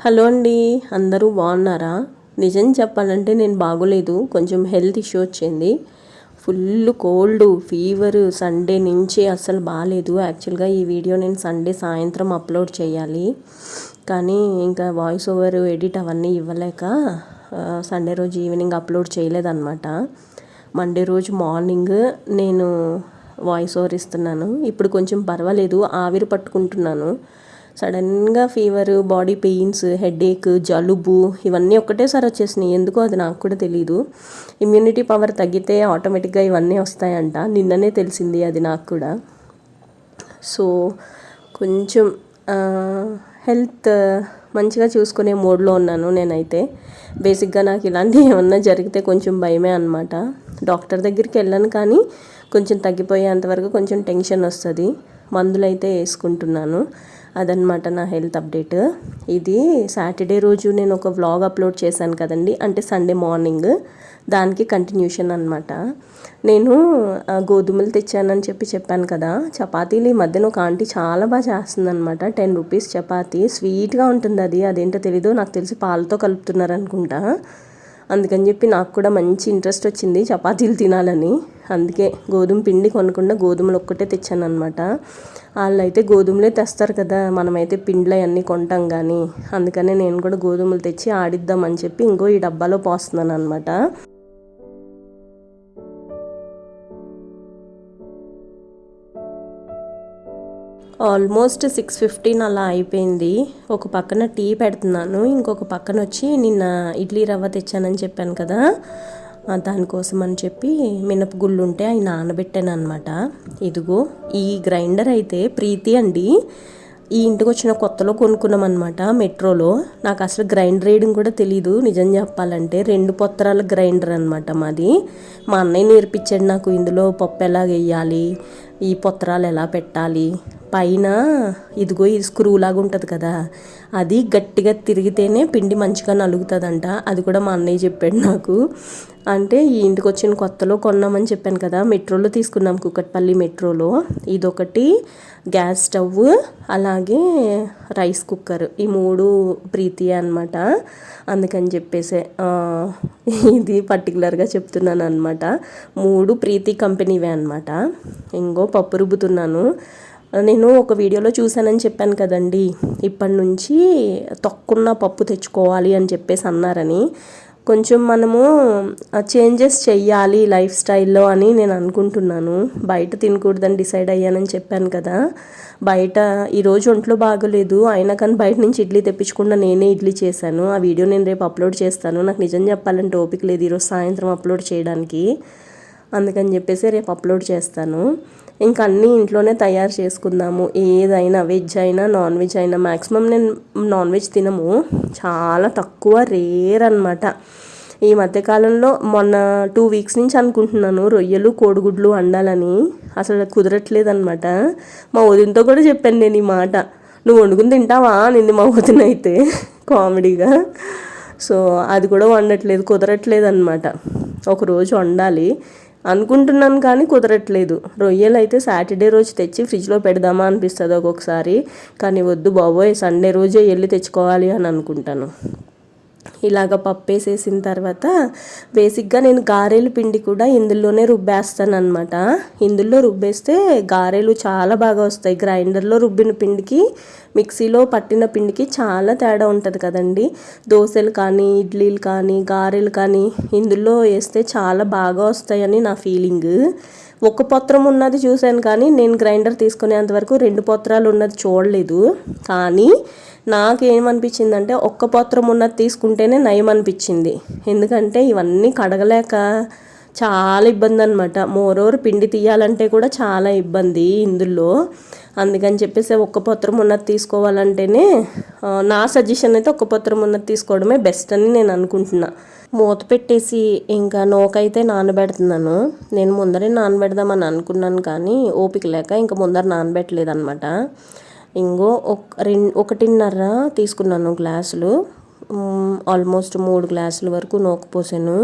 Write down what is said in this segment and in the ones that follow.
Hello అండి అందరూ బాగున్నారా? నిజం చెప్పాలంటే నేను బాగోలేదు కొంచెం హెల్త్ ఇష్యూ వచ్చింది. ఫుల్ కోల్డ్ ఫీవర్ సండే నుంచి అస్సలు బాగాలేదు యాక్చువల్గా ఈ వీడియో నేను సండే సాయంత్రం అప్లోడ్ చేయాలి. కానీ ఇంకా వాయిస్ ఓవర్ ఎడిట్ అవన్నీ ఇవ్వలేక సండే రోజు ఈవినింగ్ అప్లోడ్ చేయలేదన్నమాట. మండే రోజు మార్నింగ్ నేను వాయిస్ ఓవర్ ఇస్తున్నాను. ఇప్పుడు కొంచెం పర్వాలేదు ఆవిరి పట్టుకుంటున్నాను. సడన్గా ఫీవర్ బాడీ పెయిన్స్ హెడేక్ జలుబు ఇవన్నీ ఒక్కటేసారి వచ్చేసినాయి. ఎందుకో అది నాకు కూడా తెలియదు ఇమ్యూనిటీ పవర్ తగ్గితే ఆటోమేటిక్గా ఇవన్నీ వస్తాయంట. నిన్ననే తెలిసింది అది నాకు కూడా. సో కొంచెం హెల్త్ మంచిగా చూసుకునే మోడ్లో ఉన్నాను నేనైతే. బేసిక్గా నాకు ఇలాంటివి ఏమన్నా జరిగితే కొంచెం భయమే అనమాట డాక్టర్ దగ్గరికి వెళ్ళాను కానీ కొంచెం తగ్గిపోయేంతవరకు కొంచెం టెన్షన్ వస్తుంది. మందులు అయితే వేసుకుంటున్నాను. అదనమాట నా హెల్త్ అప్డేట్. ఇది సాటర్డే రోజు నేను ఒక వ్లాగ్ అప్లోడ్ చేశాను కదండి. అంటే సండే మార్నింగ్. దానికి కంటిన్యూషన్ అనమాట నేను గోధుమలు తెచ్చానని చెప్పి చెప్పాను కదా. చపాతీలు ఈ మధ్యన ఒక ఆంటీ చాలా బాగా చేస్తుంది అనమాట టెన్ రూపీస్ చపాతీ. స్వీట్గా ఉంటుంది అది. అదేంటో తెలీదు నాకు తెలిసి పాలతో కలుపుతున్నారు అనుకుంటా అందుకని చెప్పి నాకు కూడా మంచి ఇంట్రెస్ట్ వచ్చింది చపాతీలు తినాలని. అందుకే గోధుమ పిండి కొనకుండా గోధుమలు ఒక్కటే తెచ్చాను అనమాట వాళ్ళు అయితే గోధుమలే తెస్తారు కదా మనమైతే పిండిలో అవన్నీ కొంటాం కానీ అందుకనే నేను కూడా గోధుమలు తెచ్చి ఆడిద్దామని చెప్పి ఇంకో ఈ డబ్బాలో పోస్తున్నాను అనమాట ఆల్మోస్ట్ సిక్స్ ఫిఫ్టీన్ అలా అయిపోయింది. ఒక పక్కన టీ పెడుతున్నాను. ఇంకొక పక్కన వచ్చి నిన్న ఇడ్లీ రవ్వ తెచ్చానని చెప్పాను కదా. దానికోసం అని చెప్పి మినపగుళ్ళు ఉంటే అవి నానబెట్టాను అనమాట ఇదిగో ఈ గ్రైండర్ అయితే ప్రీతి అండి. ఈ ఇంటికి వచ్చిన కొత్తలో కొనుక్కున్నాం అనమాట మెట్రోలో. నాకు అసలు గ్రైండర్ వేయడం కూడా తెలియదు నిజం చెప్పాలంటే రెండు పొత్తరాల గ్రైండర్ అనమాట మాది. మా అన్నయ్య నేర్పించాడు నాకు ఇందులో పప్పు ఎలా వేయాలి ఈ పొత్తరాలు ఎలా పెట్టాలి పైన ఇదిగో ఇది స్క్రూ లాగా ఉంటుంది కదా అది గట్టిగా తిరిగితేనే పిండి మంచిగా నలుగుతుందంట. అది కూడా మా అన్నయ్య చెప్పాడు నాకు. అంటే ఈ ఇంటికి వచ్చిన కొత్తలో కొన్నామని చెప్పాను కదా మెట్రోలో తీసుకున్నాం కుక్కట్పల్లి మెట్రోలో. ఇదొకటి గ్యాస్ స్టవ్ అలాగే రైస్ కుక్కర్. ఈ మూడు ప్రీతి అనమాట అందుకని చెప్పేసే ఇది పర్టికులర్గా చెప్తున్నాను అనమాట మూడు ప్రీతి కంపెనీవే అనమాట ఇంకో పప్పు రుబ్బుతున్నాను. నేను ఒక వీడియోలో చూశానని చెప్పాను కదండి. ఇప్పటి నుంచి తొక్కున్న పప్పు తెచ్చుకోవాలి అని చెప్పేసి అన్నారని. కొంచెం మనము చేంజెస్ చెయ్యాలి లైఫ్ స్టైల్లో అని నేను అనుకుంటున్నాను. బయట తినకూడదని డిసైడ్ అయ్యానని చెప్పాను కదా. బయట ఈరోజు ఒంట్లో బాగోలేదు. అయినా కానీ బయట నుంచి ఇడ్లీ తెప్పించకుండా నేనే ఇడ్లీ చేశాను. ఆ వీడియో నేను రేపు అప్లోడ్ చేస్తాను. నాకు నిజం చెప్పాలంటే ఓపిక లేదు ఈరోజు సాయంత్రం అప్లోడ్ చేయడానికి. అందుకని చెప్పేసి రేపు అప్లోడ్ చేస్తాను. ఇంకా అన్నీ ఇంట్లోనే తయారు చేసుకుందాము. ఏదైనా వెజ్ అయినా నాన్ వెజ్ అయినా. మ్యాక్సిమం నేను నాన్ వెజ్ తినము. చాలా తక్కువ రేర్ అనమాట ఈ మధ్యకాలంలో మొన్న టూ వీక్స్ నుంచి అనుకుంటున్నాను రొయ్యలు కోడిగుడ్లు వండాలని. అసలు కుదరట్లేదనమాట మా వదినతో కూడా చెప్పాను నేను ఈ మాట. నువ్వు వండుకుని తింటావా? నింది మా వదిన అయితే కామెడీగా. సో అది కూడా వండట్లేదు కుదరట్లేదు అనమాట ఒకరోజు వండాలి. అనుకుంటున్నాను కానీ కుదరట్లేదు. రొయ్యలు అయితే సాటర్డే రోజు తెచ్చి ఫ్రిడ్జ్లో పెడదామా అనిపిస్తుంది ఒక్కొక్కసారి. కానీ వద్దు బాబోయ్ సండే రోజే వెళ్ళి తెచ్చుకోవాలి అని అనుకుంటాను. ఇలాగ పప్పు వేసేసిన తర్వాత బేసిక్గా నేను గారెలు పిండి కూడా ఇందులోనే రుబ్బేస్తాను అనమాట ఇందులో రుబ్బేస్తే గారెలు చాలా బాగా వస్తాయి. గ్రైండర్లో రుబ్బిన పిండికి మిక్సీలో పట్టిన పిండికి చాలా తేడా ఉంటుంది కదండి. దోశలు కానీ ఇడ్లీలు కానీ గారెలు కానీ ఇందులో వేస్తే చాలా బాగా వస్తాయని నా ఫీలింగ్. ఒక పత్రం ఉన్నది చూశాను కానీ నేను గ్రైండర్ తీసుకునేంతవరకు రెండు పత్రాలు ఉన్నది చూడలేదు. కానీ నాకేమనిపించిందంటే ఒక్క పత్రం ఉన్నది తీసుకుంటేనే నయం అనిపించింది ఎందుకంటే ఇవన్నీ కడగలేక చాలా ఇబ్బంది అనమాట మోరోవర్ పిండి తీయాలంటే కూడా చాలా ఇబ్బంది ఇందులో. అందుకని చెప్పేసి ఒక్క పత్రం ఉన్నది తీసుకోవాలంటేనే నా సజెషన్ అయితే ఒక్క పత్రం ఉన్నది తీసుకోవడమే బెస్ట్ అని నేను అనుకుంటున్నా. మూత పెట్టేసి ఇంకా నోకైతే నానబెడుతున్నాను. నేను ముందరే నానబెడదామని అనుకున్నాను కానీ ఓపిక లేక ఇంకా ముందర నానబెట్టలేదు అనమాట ఇంకో ఒక రెండు ఒకటిన్నర తీసుకున్నాను గ్లాసులు. ఆల్మోస్ట్ మూడు గ్లాసుల వరకు నూకపోసాను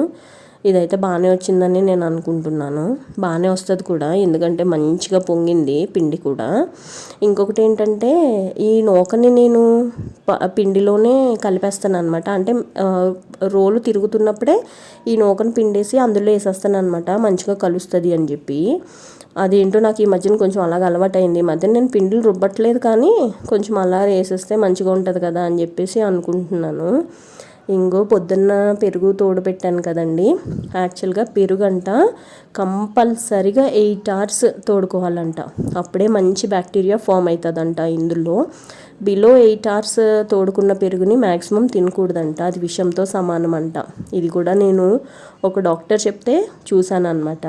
ఇదైతే బాగానే వచ్చిందని నేను అనుకుంటున్నాను. బాగానే వస్తుంది కూడా ఎందుకంటే మంచిగా పొంగింది పిండి కూడా. ఇంకొకటి ఏంటంటే ఈ నూకని నేను పిండిలోనే కలిపేస్తాను అనమాట అంటే రోలు తిరుగుతున్నప్పుడే ఈ నూకను పిండేసి అందులో వేసేస్తాను అనమాట మంచిగా కలుస్తుంది అని చెప్పి. అదేంటో నాకు ఈ మధ్యన కొంచెం అలాగ అలవాటైంది. ఈ మధ్యన నేను పిండిలు రుబ్బట్లేదు కానీ కొంచెం అలా వేసేస్తే మంచిగా ఉంటుంది కదా అని చెప్పేసి అనుకుంటున్నాను. ఇంకో పొద్దున్న పెరుగు తోడు పెట్టాను కదండి. యాక్చువల్గా పెరుగు అంట కంపల్సరిగా ఎయిట్ అవర్స్ తోడుకోవాలంట. అప్పుడే మంచి బ్యాక్టీరియా ఫామ్ అవుతుందంట ఇందులో. బిలో ఎయిట్ అవర్స్ తోడుకున్న పెరుగుని మ్యాక్సిమం తినకూడదంట. అది విషంతో సమానం అంట ఇది కూడా నేను ఒక డాక్టర్ చెప్తే చూశాను అనమాట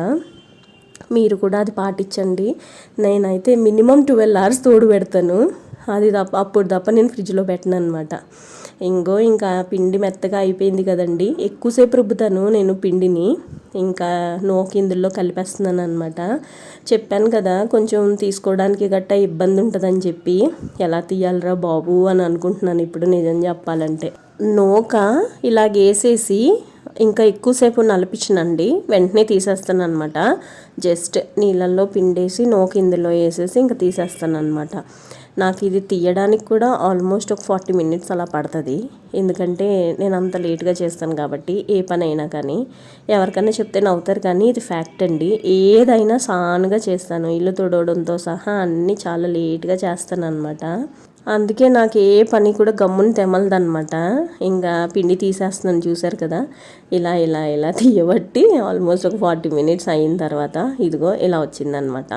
మీరు కూడా అది పాటించండి. నేనైతే మినిమం ట్వెల్వ్ అవర్స్ తోడు పెడతాను. అది తప్ప అప్పుడు తప్ప నేను ఫ్రిడ్జ్లో పెట్టను అనమాట ఇంకో ఇంకా పిండి మెత్తగా అయిపోయింది కదండి. ఎక్కువసేపు రుబ్బుతాను నేను పిండిని. ఇంకా నోకి ఇందులో కలిపేస్తున్నాను అనమాట చెప్పాను కదా కొంచెం తీసుకోవడానికి గట్ట ఇబ్బంది ఉంటుందని చెప్పి. ఎలా తీయాలరా బాబు అని అనుకుంటున్నాను ఇప్పుడు నిజం చెప్పాలంటే. నోక ఇలాగేసేసి ఇంకా ఎక్కువసేపు నలిపించనండి. వెంటనే తీసేస్తాను అనమాట జస్ట్ నీళ్ళల్లో పిండేసి నోకి ఇందులో వేసేసి ఇంకా తీసేస్తాను అనమాట నాకు ఇది తీయడానికి కూడా ఆల్మోస్ట్ ఒక ఫార్టీ మినిట్స్ అలా పడుతుంది. ఎందుకంటే నేను అంత లేట్గా చేస్తాను కాబట్టి ఏ పని అయినా కానీ. ఎవరికైనా చెప్తే నవ్వుతారు కానీ ఇది ఫ్యాక్ట్ అండి. ఏదైనా సానుగా చేస్తాను. ఇల్లు తుడవడంతో సహా అన్నీ చాలా లేట్గా చేస్తాను అనమాట అందుకే నాకు ఏ పని కూడా గమ్మున తెమలదనమాట ఇంకా పిండి తీసేస్తున్నాను చూసారు కదా? ఇలా ఇలా ఇలా తీయబట్టి ఆల్మోస్ట్ ఒక ఫార్టీ మినిట్స్ అయిన తర్వాత ఇదిగో ఇలా వచ్చిందనమాట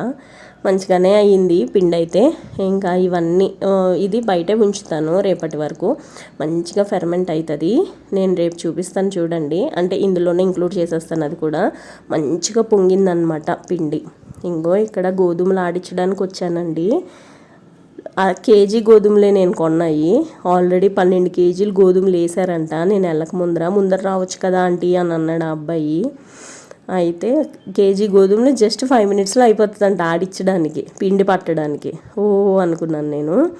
మంచిగానే అయ్యింది పిండి అయితే ఇంకా ఇవన్నీ ఇది బయటే ఉంచుతాను రేపటి వరకు. మంచిగా ఫెర్మెంట్ అవుతుంది నేను రేపు చూపిస్తాను చూడండి. అంటే ఇందులోనే ఇంక్లూడ్ చేసేస్తాను అది కూడా. మంచిగా పొంగిందనమాట పిండి. ఇంకో ఇక్కడ గోధుమలు ఆడించడానికి వచ్చానండి. కేజీ గోధుమలే నేను కొన్నాయి. ఆల్రెడీ పన్నెండు కేజీలు గోధుమలు వేసారంట నేను వెళ్ళక ముందర ముందర రావచ్చు కదా ఆంటీ అని అన్నాడు ఆ అబ్బాయి. అయితే కేజీ గోధుమలు జస్ట్ ఫైవ్ మినిట్స్లో అయిపోతుందంట ఆడించడానికి పిండి పట్టడానికి. ఓ అనుకున్నాను నేను.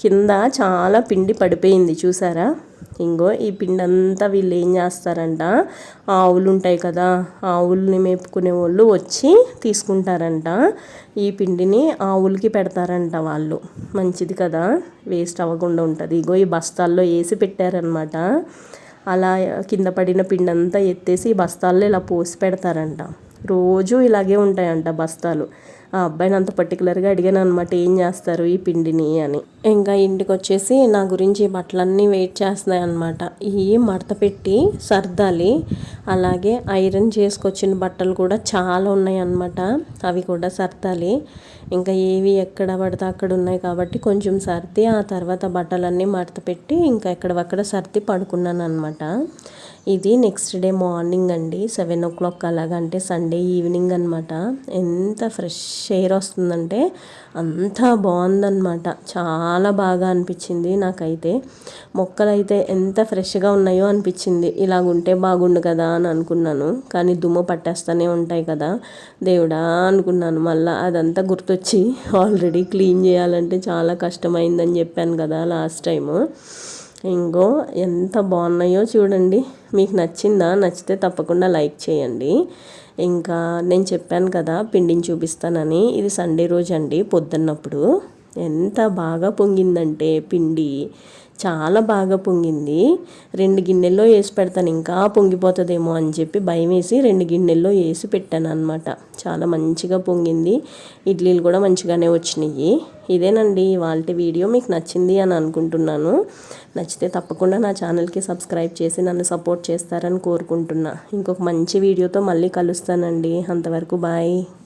కింద చాలా పిండి పడిపోయింది చూసారా? ఇంగో ఈ పిండి అంతా వీళ్ళు ఏం చేస్తారంట? ఆవులు ఉంటాయి కదా ఆవుల్ని మేపుకునే వాళ్ళు వచ్చి తీసుకుంటారంట. ఈ పిండిని ఆవులకి పెడతారంట వాళ్ళు. మంచిది కదా వేస్ట్ అవ్వకుండా ఉంటుంది. ఇగో ఈ బస్తాల్లో వేసి పెట్టారనమాట అలా కింద పడిన పిండంతా ఎత్తేసి బస్తాల్లో ఇలా పోసి పెడతారంట. రోజు ఇలాగే ఉంటాయంట బస్తాలు. ఆ అబ్బాయిని అంత పర్టికులర్గా అడిగాను అనమాట ఏం చేస్తారు ఈ పిండిని? అని. ఇంకా ఇంటికి వచ్చేసి నా గురించి బట్టలన్నీ వెయిట్ చేస్తున్నాయి అనమాట ఇవి మడత పెట్టి సర్దాలి. అలాగే ఐరన్ చేసుకొచ్చిన బట్టలు కూడా చాలా ఉన్నాయి అనమాట అవి కూడా సర్దాలి. ఇంకా ఏవి ఎక్కడ పడితే అక్కడ ఉన్నాయి కాబట్టి కొంచెం సర్ది ఆ తర్వాత బట్టలన్నీ మడత పెట్టి ఇంకా ఎక్కడవక్కడ సర్ది పడుకున్నాను అనమాట ఇది నెక్స్ట్ డే మార్నింగ్ అండి. సెవెన్ ఓ క్లాక్ అలాగంటే సండే ఈవినింగ్ అనమాట ఎంత ఫ్రెష్ ఎయిర్ వస్తుందంటే అంత బాగుందన్నమాట. చాలా బాగా అనిపించింది నాకైతే. మొక్కలైతే ఎంత ఫ్రెష్గా ఉన్నాయో అనిపించింది. ఇలాగుంటే బాగుండు కదా అని అనుకున్నాను. కానీ దుమ్ము పట్టేస్తూనే ఉంటాయి కదా. దేవుడా అనుకున్నాను. మళ్ళీ అదంతా గుర్తొచ్చి ఆల్రెడీ క్లీన్ చేయాలంటే చాలా కష్టమైందని చెప్పాను కదా లాస్ట్ టైము ఇంకో ఎంత బాగున్నాయో చూడండి. మీకు నచ్చిందా నచ్చితే తప్పకుండా లైక్ చేయండి. ఇంకా నేను చెప్పాను కదా పిండిని చూపిస్తానని. ఇది సండే రోజు అండి పొద్దున్నప్పుడు. ఎంత బాగా పొంగిందంటే పిండి. చాలా బాగా పొంగింది. రెండు గిన్నెల్లో వేసి పెడతాను ఇంకా పొంగిపోతుందేమో అని చెప్పి భయం వేసి రెండు గిన్నెల్లో వేసి పెట్టాను అనమాట చాలా మంచిగా పొంగింది. ఇడ్లీలు కూడా మంచిగానే వచ్చినాయి. ఇదేనండి వాళ్ళ వీడియో. మీకు నచ్చింది అని అనుకుంటున్నాను. నచ్చితే తప్పకుండా నా ఛానల్కి సబ్స్క్రైబ్ చేసి నన్ను సపోర్ట్ చేస్తారని కోరుకుంటున్నా. ఇంకొక మంచి వీడియోతో మళ్ళీ కలుస్తానండి. అంతవరకు బాయ్.